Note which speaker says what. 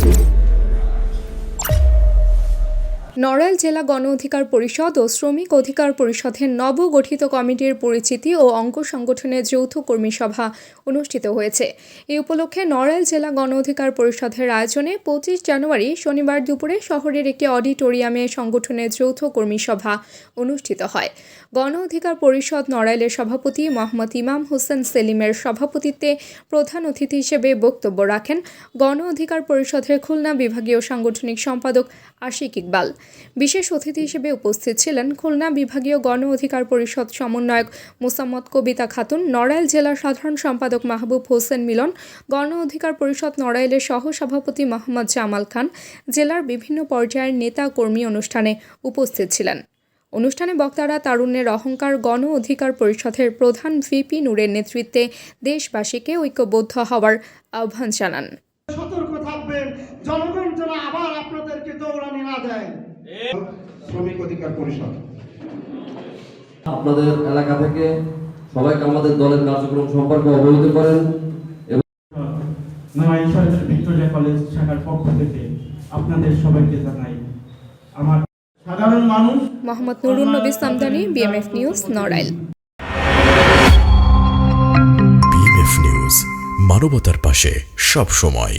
Speaker 1: Thank you. Narail জেলা গণ অধিকার পরিষদ ও শ্রমিক অধিকার পরিষদের নবগঠিত কমিটির পরিচিতি ও অঙ্গ সংগঠনের যৌথ কর্মী সভা অনুষ্ঠিত হয়েছে। এই উপলক্ষে নড়াইল জেলা গণ অধিকার পরিষদের আয়োজনে পঁচিশ জানুয়ারি শনিবার দুপুরে শহরের একটি অডিটোরিয়ামে সংগঠনের যৌথ কর্মী সভা অনুষ্ঠিত হয়। গণ অধিকার পরিষদ নড়াইলের সভাপতি মোহাম্মদ ইমাম হোসেন সেলিমের সভাপতিত্বে প্রধান অতিথি হিসেবে বক্তব্য রাখেন গণ অধিকার পরিষদের খুলনা বিভাগীয় সাংগঠনিক সম্পাদক আশিক ইকবাল। বিশেষ অতিথি হিসেবে উপস্থিত ছিলেন খুলনা বিভাগীয় গণ অধিকার পরিষদ সমন্বয়ক মোসাম্মদ কবিতা খাতুন, নড়াইল জেলার সাধারণ সম্পাদক মাহবুব হোসেন মিলন, গণ অধিকার পরিষদ নড়াইলের সহ সভাপতি মোহাম্মদ জামাল খান, জেলার বিভিন্ন পর্যায়ের নেতা কর্মী অনুষ্ঠানে উপস্থিত ছিলেন। অনুষ্ঠানে বক্তারা তারুণ্যের অহংকার গণ অধিকার পরিষদের প্রধান ভিপি নূরের নেতৃত্বে দেশবাসীকে ঐক্যবদ্ধ হওয়ার আহ্বান জানান।
Speaker 2: সতর্ক থাকবেন, জনগণ যেন আবার আপনাদেরকে দৌড়ানি না দেয়।
Speaker 3: শ্রমিক অধিকার পরিষদ।
Speaker 4: আপনাদের এলাকা থেকে সবাইকে আমাদের দলের কার্যক্রম সম্পর্কে অবহিত করেন
Speaker 5: নয় সরকারি ভিক্টোরিয়া কলেজ শাখার পক্ষ থেকে আপনাদের সবাইকে জানাই আমার সাধারণ মানুষ
Speaker 1: Mohammad Nurun Nabi Samdani BMF news Narail.
Speaker 6: BMF news মানবতার পাশে সব সময়